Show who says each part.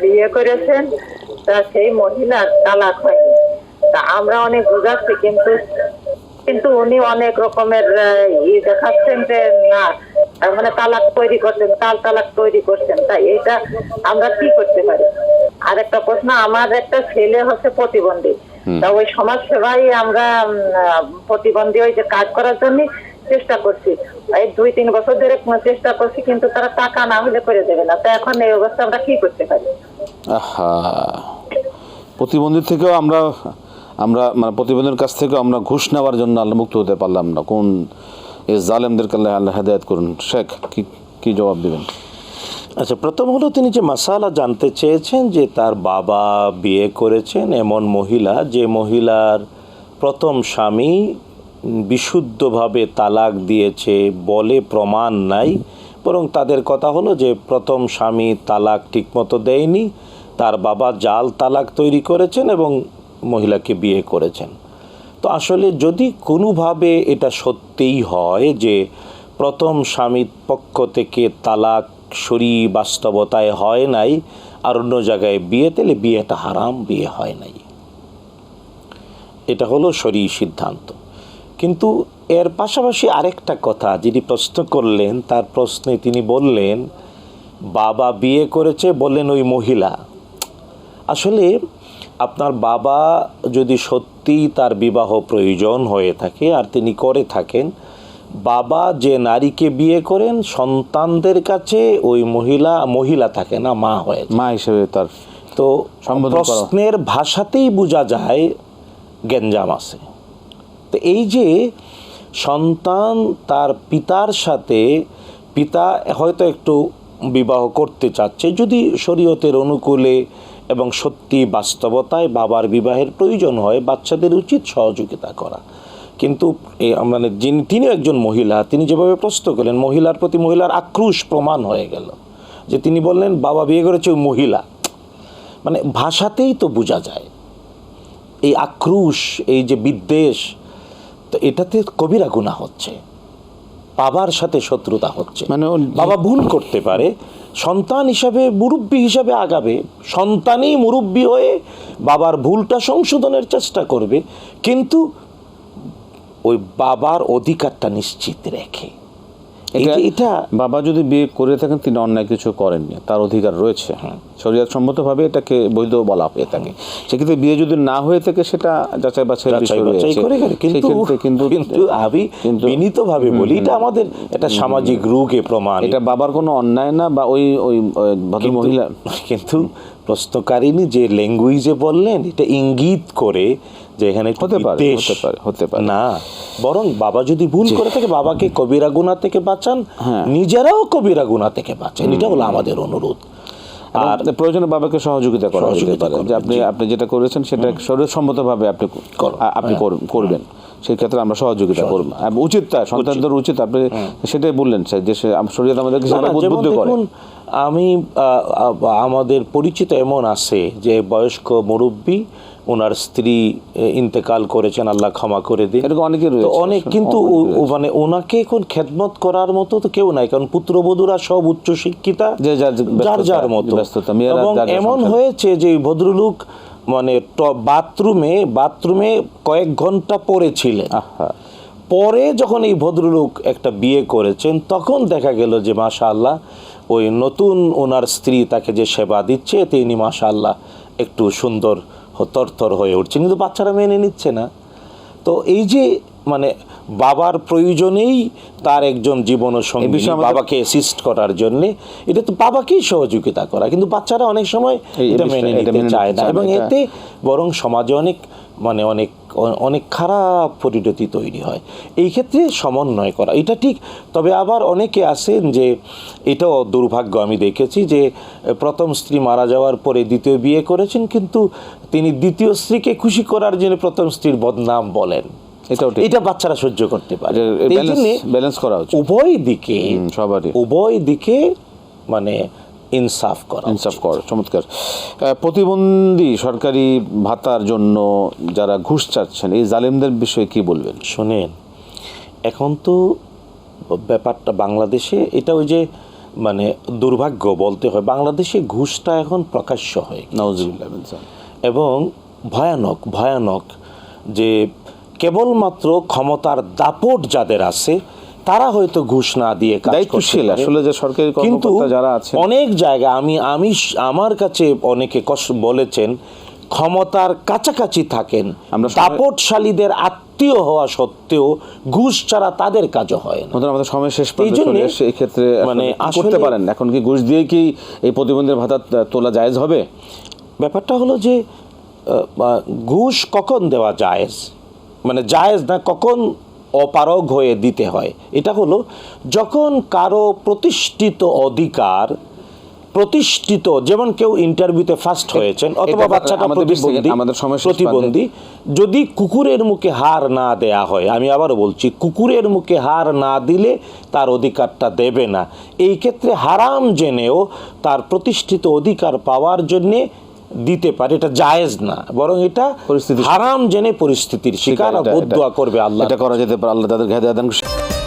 Speaker 1: বিয়ে করেছেন তা সেই মহিলার তালাক হয়নি। তা আমরা অনেক বুঝাচ্ছি কিন্তু কিন্তু উনি অনেক রকমের ই দেখাচ্ছেন যে না তার মানে তালাক তৈরি করছেন তাল তালাক তৈরি করছেন। তাই এটা আমরা কি করতে পারি? আর একটা প্রশ্ন আমার একটা ছেলে হচ্ছে প্রতিবন্ধী। তা ওই সমাজ সেবাই আমরা প্রতিবন্ধী ওই যে কাজ করার জন্য চেষ্টা করছি। এই দুই তিন বছর ধরে চেষ্টা করছি কিন্তু তারা টাকা না হলে করে দেবে না। তা এখন এই অবস্থা আমরা কি করতে পারি?
Speaker 2: আহা। প্রতিবন্ধী থেকেও আমরা আমরা মানে প্রতিবন্ধীর কাছ থেকে আমরা ঘুষ নেওয়ার জন্য আল্লাহ মুক্ত হতে পারলাম না। কোন এই জালেমদেরকে আল্লাহ আল্লাহ হেদায়ত করুন। শেখ কি কি জবাব দেবেন?
Speaker 3: আচ্ছা প্রথম হলো তিনি যে মাসালা জানতে চেয়েছেন যে তার বাবা বিয়ে করেছেন এমন মহিলা যে মহিলার প্রথম স্বামী বিশুদ্ধভাবে তালাক দিয়েছে বলে প্রমাণ নাই, বরং তাদের কথা হলো যে প্রথম স্বামী তালাক ঠিকমতো দেয়নি, তার বাবা জাল তালাক তৈরি করেছেন এবং মহিলাকে বিয়ে করেছেন। তো আসলে যদি কোনোভাবে এটা সত্যিই হয় যে প্রথম স্বামীর পক্ষ থেকে তালাক সরি বাস্তবতায় হয় নাই, আর অন্য জায়গায় বিয়ে, তাহলে বিয়েটা হারাম, বিয়ে হয় নাই। এটা হলো সরি সিদ্ধান্ত। কিন্তু এর পাশাপাশি আরেকটা কথা যিনি প্রশ্ন করলেন তার প্রশ্নে তিনি বললেন বাবা বিয়ে করেছে বললেন ওই মহিলা। আসলে আপনার বাবা যদি সত্যি তার বিবাহ প্রয়োজন হয়ে থাকে আর তিনি করে থাকেন বাবা যে নারীকে বিয়ে করেন সন্তানদের কাছে ওই মহিলা মহিলা থাকে না মা হয়ে
Speaker 2: মা হিসেবে তার
Speaker 3: তো প্রশ্নের ভাষাতেই বোঝা যায় গেঞ্জাম আছে। তো এই যে সন্তান তার পিতার সাথে, পিতা হয়তো একটু বিবাহ করতে চাচ্ছে, যদি শরীয়তের অনুকূলে এবং সত্যি বাস্তবতায় বাবার বিবাহের প্রয়োজন হয়, বাচ্চাদের উচিত সহযোগিতা করা। কিন্তু মানে যিনি, তিনিও একজন মহিলা, তিনি যেভাবে প্রশ্ন করলেন, মহিলার প্রতি মহিলার আক্রোশ প্রমাণ হয়ে গেল। যে তিনি বললেন, বাবা বিয়ে করেছে ওই মহিলা। মানে ভাষাতেই তো বোঝা যায়। এই আক্রোশ, এই যে বিদ্বেষ তো এটাতে কবিরা গুণা হচ্ছে। বাবার সাথে শত্রুতা হচ্ছে।
Speaker 2: মানে
Speaker 3: বাবা ভুল করতে পারে সন্তান হিসাবে মুরব্বী হিসাবে আগাবে সন্তানই মুরব্বী হয়ে বাবার ভুলটা সংশোধনের চেষ্টা করবে কিন্তু ওই বাবার অধিকারটা নিশ্চিত রেখে। এটা
Speaker 2: বাবা যদি বিয়ে করে থাকেন তিনি অন্যায় কিছু করেননি। তার অধিকার রয়েছে হ্যাঁ। শরীয়ত সম্মতভাবে এটাকে বৈধ বলা হয়ে থাকে। সেক্ষেত্রে বিয়ে যদি না হয়ে থাকে সেটা যাচাই বাছাই বিষয় রয়েছে
Speaker 3: কিন্তু
Speaker 2: কিন্তু
Speaker 3: কিন্তু আমি বিনীতভাবে বলি এটা আমাদের একটা সামাজিক রোগে প্রমাণ
Speaker 2: এটা বাবার কোনো অন্যায় না বা ওই ওই ভদ্র মহিলা
Speaker 3: কিন্তু প্রশ্নকারিনী যে ল্যাঙ্গুয়েজে বললেন এটা ইঙ্গিত করে যে এখানে
Speaker 2: হতে পারে, হতে পারে, হতে পারে।
Speaker 3: না। বরং বাবা যদি ভুল করে থাকে বাবাকে কবিরা গুণা থেকে বাঁচান
Speaker 2: হ্যাঁ।
Speaker 3: নিজেরাও কবিরা গুণা থেকে বাঁচান। এটা হলো আমাদের অনুরোধ।
Speaker 2: আর প্রয়োজনে বাবাকে সহযোগিতা করা যেতে পারে। যে আপনি আপনি যেটা করেছেন সেটা শরীরসম্মতভাবে আপনি আপনি করুন- করবেন। সেই ক্ষেত্রে আমরা সহযোগিতা করব। উচিত তা সন্তানদের উচিত। আপনি সেটাই বললেন স্যার যে শরীয়ত আমাদেরকে উদ্বুদ্ধ করে।
Speaker 3: আমি আমাদের পরিচিত এমন আছে যে বয়স্ক মুরব্বী ওনার স্ত্রী ইন্তেকাল করেছেন আল্লাহ ক্ষমা করে দিন।
Speaker 2: এরকম অনেকে
Speaker 3: অনেক কিন্তু মানে ওনাকে এখন খেদমত করার মতো তো কেউ নাই কারণ পুত্রবধূরা সব উচ্চ শিক্ষিতা
Speaker 2: যার
Speaker 3: যার মতো। এবং এমন হয়েছে যে ভদ্রলোক মানে বাথরুমে বাথরুমে কয়েক ঘণ্টা পড়েছিলেন পরে যখন এই ভদ্রলোক একটা বিয়ে করেছেন তখন দেখা গেল যে মাশা আল্লাহ ওই নতুন ওনার স্ত্রী তাকে যে সেবা দিচ্ছে তিনি মাশা আল্লাহ একটু সুন্দর তরতর হয়ে উঠছে। কিন্তু বাচ্চারা মেনে নিচ্ছে না। তো এই যে মানে বাবার প্রয়োজনেই তার একজন জীবন সঙ্গী বাবাকে অ্যাসিস্ট করার জন্য। এটা তো বাবাকেই সহযোগিতা করা কিন্তু বাচ্চারা অনেক সময় এটা মেনে নিতে চায় না। এবং এতে বরং সমাজে অনেক মানে অনেক অনেক খারাপ পরিণতি তৈরি হয়। এই ক্ষেত্রে সমন্বয় করা এটা ঠিক। তবে আবার অনেকে আছেন যে এটাও দুর্ভাগ্য আমি দেখেছি যে প্রথম স্ত্রী মারা যাওয়ার পরে দ্বিতীয় বিয়ে করেছেন কিন্তু তিনি দ্বিতীয় স্ত্রীকে খুশি করার জন্য প্রথম স্ত্রীর বদনাম বলেন। এটা বাচ্চারা সহ্য করতে পারে। এই জন্যে
Speaker 2: করা উচিত।
Speaker 3: উভয় দিকে
Speaker 2: সবারই।
Speaker 3: উভয় দিকে মানে ইনসাফ করা
Speaker 2: ইনসাফ কর চমৎকার। প্রতিবন্ধী সরকারি ভাতার জন্য যারা ঘুষ চাচ্ছেন এই জালেমদের বিষয়ে কি বলবেন?
Speaker 3: শোনেন এখন তো ব্যাপারটা বাংলাদেশে এটা ওই যে মানে দুর্ভাগ্য বলতে হয়। বাংলাদেশে ঘুষটা এখন প্রকাশ্য হয়
Speaker 2: সালাম।
Speaker 3: এবং ভয়ানক ভয়ানক যে কেবলমাত্র ক্ষমতার দাপট যাদের আছে তারা হয়তো ঘুষ না দিয়ে
Speaker 2: দায়িত্বশীল। আসলে যে সরকারি
Speaker 3: কিন্তু
Speaker 2: যারা আছে
Speaker 3: অনেক জায়গায় আমি আমি আমার কাছে অনেকে বলেছেন ক্ষমতার কাছাকাছি থাকেন।
Speaker 2: আমরা
Speaker 3: দাপটশালীদের আত্মীয় হওয়া সত্ত্বেও ঘুষ ছাড়া তাদের কাজও হয় না।
Speaker 2: আমাদের সময় শেষ। এই ক্ষেত্রে
Speaker 3: মানে
Speaker 2: করতে পারেন। এখন কি ঘুষ দিয়ে কি এই প্রতিবন্ধীর ভাতা তোলা জায়েজ হবে?
Speaker 3: ব্যাপারটা হলো যে ঘুষ কখন দেওয়া জায়েজ? মানে জায়েজ না কখন অপারগ হয়ে দিতে হয়। এটা হলো যখন কারও প্রতিষ্ঠিত অধিকার প্রতিষ্ঠিত যেমন কেউ ইন্টারভিউতে ফার্স্ট হয়েছেন অথবা বাচ্চাটা প্রতিবন্ধী
Speaker 2: আমাদের সময়
Speaker 3: প্রতিবন্ধী যদি কুকুরের মুখে হার না দেয়া হয় আমি আবারও বলছি কুকুরের মুখে হার না দিলে তার অধিকারটা দেবে না। এই ক্ষেত্রে হারাম জেনেও তার প্রতিষ্ঠিত অধিকার পাওয়ার জন্যে দিতে পারে এটা জায়েজ না বরং এটা
Speaker 2: পরিস্থিতি-
Speaker 3: হারাম জেনে পরিস্থিতির শিকার
Speaker 2: এটা-
Speaker 3: করবে আল্লাহ
Speaker 2: এটা করা যেতে পারে আল্লাহ তাদের করুন।